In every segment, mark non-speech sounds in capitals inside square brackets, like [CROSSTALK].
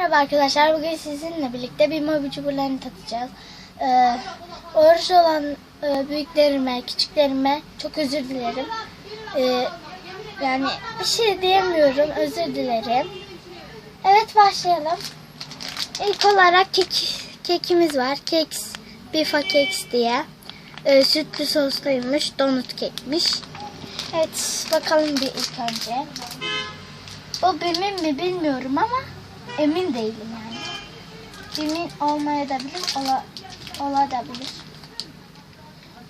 Merhaba arkadaşlar. Bugün sizinle birlikte bir mobi cuburlarını tatacağız. Ee, oruç olan e, büyüklerime, küçüklerime çok özür dilerim. Ee, yani bir şey diyemiyorum. Özür dilerim. Evet başlayalım. İlk olarak kek, kekimiz var. Keks, Bifa Keks diye. Ee, sütlü sosluymuş. Donut kekmiş. Evet bakalım bir ilk önce. O benim mi bilmiyorum ama emin değilim yani. Emin olmayabilir, ola, olabilir.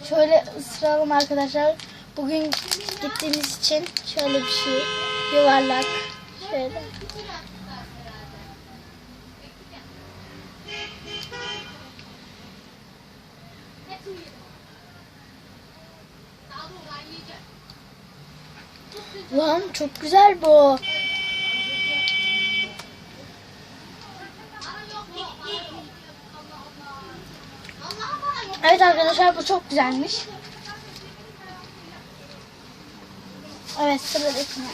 Şöyle ısıralım arkadaşlar. Bugün gittiğimiz için şöyle bir şey yuvarlak şöyle. Lan çok güzel bu. Evet arkadaşlar bu çok güzelmiş. Evet sıradakine.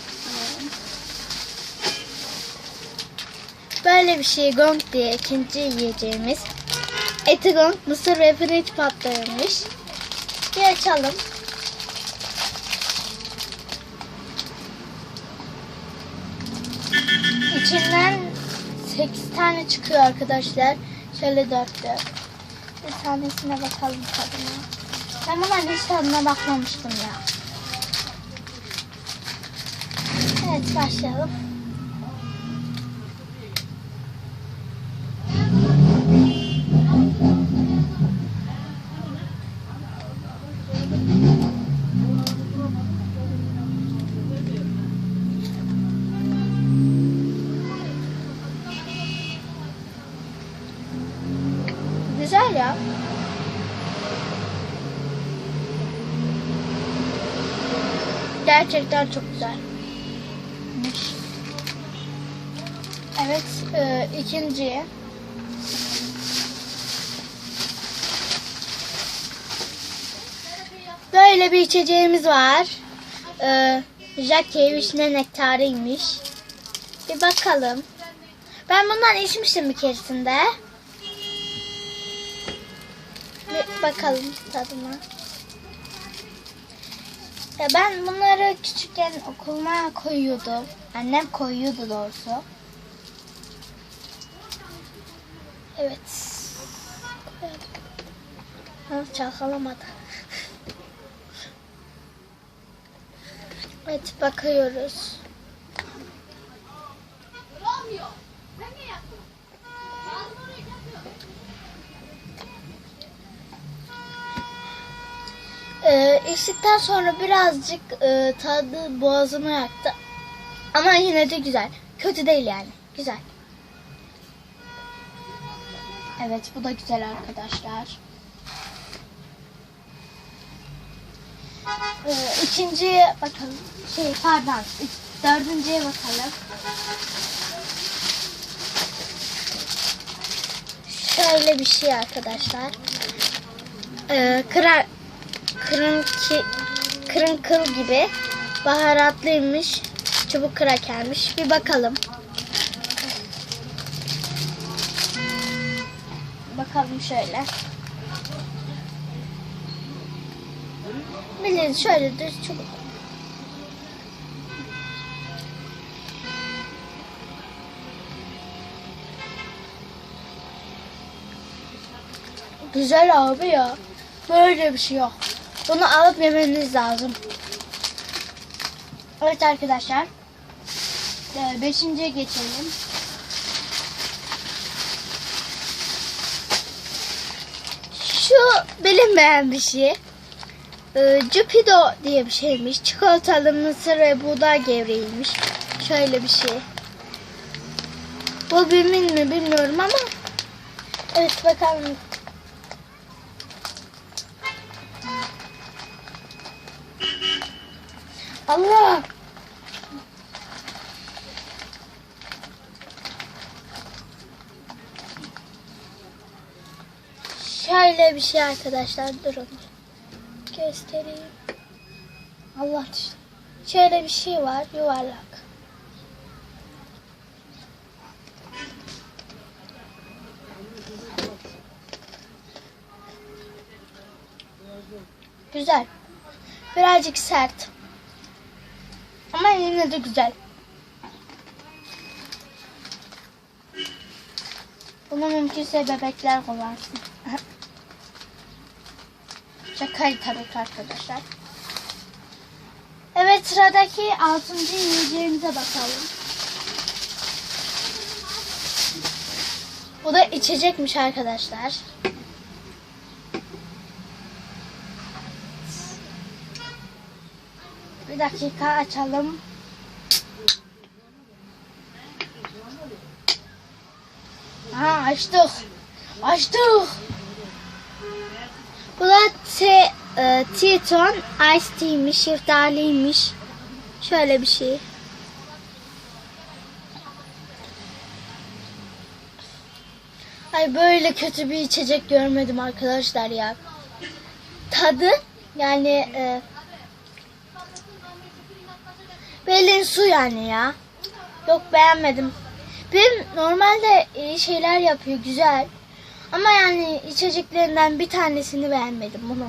Böyle bir şey gong diye ikinci yiyeceğimiz. Eti gong, mısır ve pirinç patlamış. Bir açalım. İçinden 8 tane çıkıyor arkadaşlar. Şöyle 4 4. Bir tanesine bakalım tadına. Ben bunların hiç tadına bakmamıştım ya. Evet başlayalım. Gerçekten çok güzelmiş. Evet, e, ikinciye. Böyle bir içeceğimiz var. E, Jackie vişne nektarıymış. Bir bakalım. Ben bundan içmiştim bir keresinde. Bir bakalım tadına. Ya ben bunları küçükken okuluma koyuyordum. Annem koyuyordu doğrusu. Evet. Ha, çalkalamadı. evet bakıyoruz. Ee, içtikten sonra birazcık e, tadı boğazımı yaktı. Ama yine de güzel. Kötü değil yani. Güzel. Evet bu da güzel arkadaşlar. Ee, ikinciye bakalım. Şey pardon. Dördüncüye bakalım. Şöyle bir şey arkadaşlar. Ee, kırar, kırın ki, kırın kıl gibi baharatlıymış. Çubuk krakermiş. Bir bakalım. Bakalım şöyle. Bilin şöyle düz çubuk. Güzel abi ya. Böyle bir şey yok. Bunu alıp yemeniz lazım. Evet arkadaşlar. Ee, Beşinciye geçelim. Şu bilinmeyen bir şey. Ee, Cupido diye bir şeymiş. Çikolatalı mısır ve buğday gevreğiymiş. Şöyle bir şey. Bu bimin mi bilmiyorum ama. Evet bakalım. Allah! Şöyle bir şey arkadaşlar durun. Göstereyim. Allah düştü. Şöyle bir şey var yuvarlak. Güzel. Birazcık sert. Ama yine de güzel. Bunu mümkünse bebekler kullansın. [LAUGHS] Şakayı tabii arkadaşlar. Evet sıradaki altıncı yiyeceğimize bakalım. Bu da içecekmiş arkadaşlar. Bir dakika açalım. Ha açtık. Açtık. Bu da te, e, Teton Ice Tea'miş, şeftaliymiş. Şöyle bir şey. Ay böyle kötü bir içecek görmedim arkadaşlar ya. Tadı yani e, Belin su yani ya. Yok beğenmedim. Benim normalde iyi şeyler yapıyor güzel. Ama yani içeceklerinden bir tanesini beğenmedim bunu.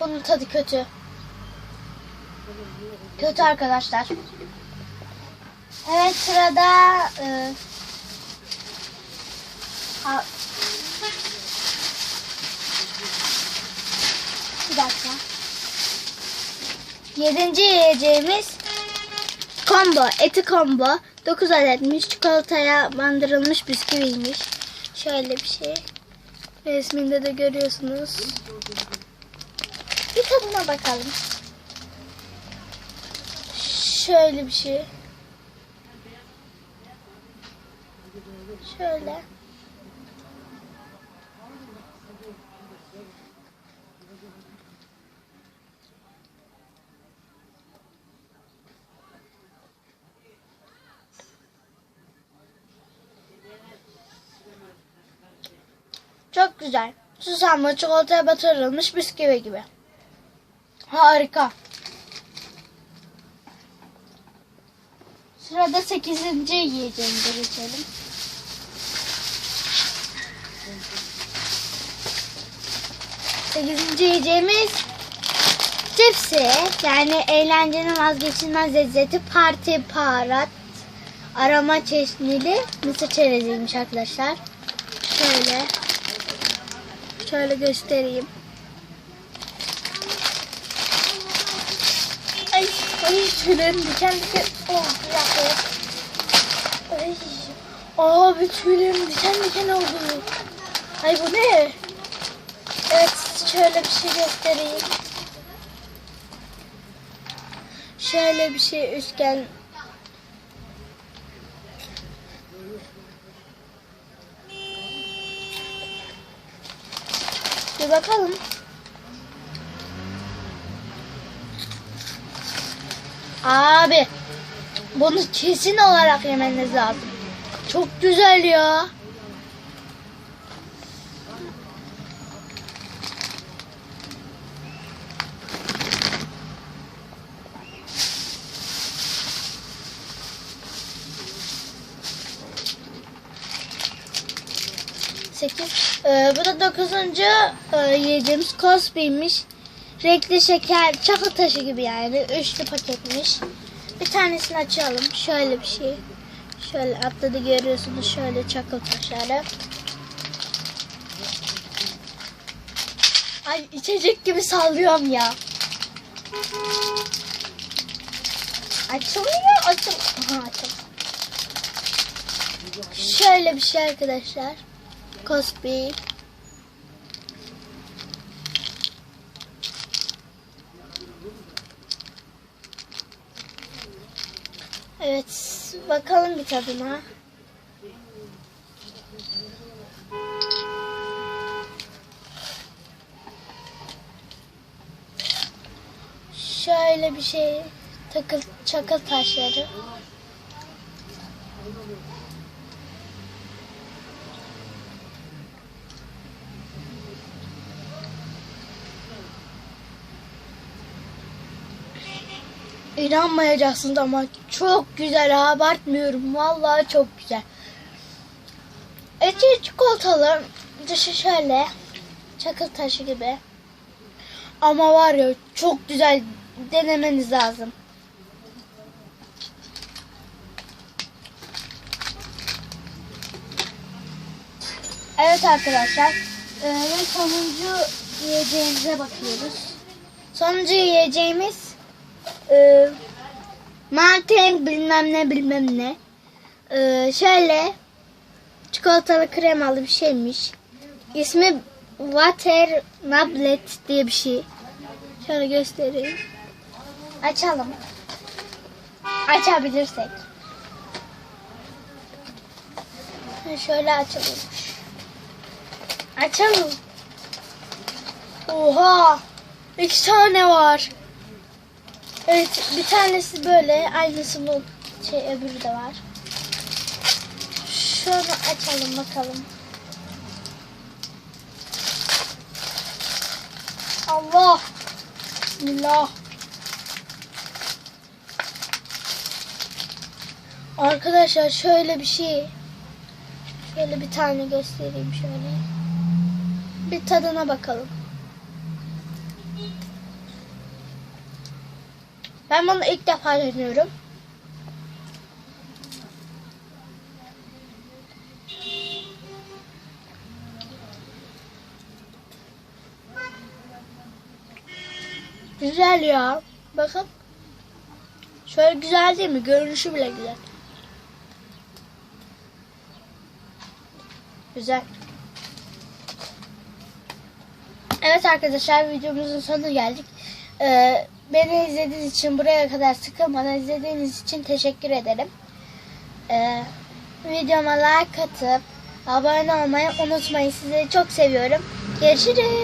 Bunun tadı kötü. Kötü arkadaşlar. Evet sırada e, a- bir dakika. Yedinci yiyeceğimiz combo, eti combo. 9 adetmiş, çikolataya bandırılmış bisküviymiş. Şöyle bir şey. Resminde de görüyorsunuz. Bir tadına bakalım. Şöyle bir şey. Şöyle. Güzel. Susamlı çikolataya batırılmış bisküvi gibi. Harika. Sırada 8. yiyeceğimize geçelim. Sekizinci yiyeceğimiz cipsi. Yani eğlencenin vazgeçilmez lezzeti parti parat arama çeşnili mısır çereziymiş arkadaşlar. Şöyle. Şöyle göstereyim. Ay, ay tüylerim diken diken. Oh, bir dakika. Ay, abi tüylerim diken diken oldu. Ay bu ne? Evet, şöyle bir şey göstereyim. Şöyle bir şey üçgen. Bir bakalım. Abi bunu kesin olarak yemeniz lazım. Çok güzel ya. Sekiz. Ee, bu da dokuzuncu e, yiyeceğimiz Cosby'miş. Renkli şeker, çakıl taşı gibi yani. Üçlü paketmiş. Bir tanesini açalım. Şöyle bir şey. Şöyle atladı görüyorsunuz. Şöyle çakıl taşları. Ay içecek gibi sallıyorum ya. Açılmıyor. Açıl. Aha açıl. Şöyle bir şey arkadaşlar. Cosby. Evet, bakalım bir tadına. Şöyle bir şey, takıl, çakıl taşları. İnanmayacaksınız ama çok güzel abartmıyorum. Vallahi çok güzel. Eti çikolatalı dışı şöyle çakıl taşı gibi. Ama var ya çok güzel denemeniz lazım. Evet arkadaşlar. Ee, ve sonuncu yiyeceğimize bakıyoruz. Sonuncu yiyeceğimiz e, Martin bilmem ne bilmem ne. Ee, şöyle çikolatalı kremalı bir şeymiş. İsmi Water Nablet diye bir şey. Şöyle göstereyim. Açalım. Açabilirsek. Şöyle açalım. Açalım. Oha! İki tane var. Evet, bir tanesi böyle, aynısı bu şey öbürü de var. Şunu açalım bakalım. Allah! Bismillah. Arkadaşlar şöyle bir şey. Şöyle bir tane göstereyim şöyle. Bir tadına bakalım. Ben bunu ilk defa deniyorum. Güzel ya. Bakın. Şöyle güzel değil mi? Görünüşü bile güzel. Güzel. Evet arkadaşlar videomuzun sonuna geldik. Ee, beni izlediğiniz için buraya kadar sıkılmadan izlediğiniz için teşekkür ederim. Ee, videoma like atıp abone olmayı unutmayın. Sizi çok seviyorum. Görüşürüz.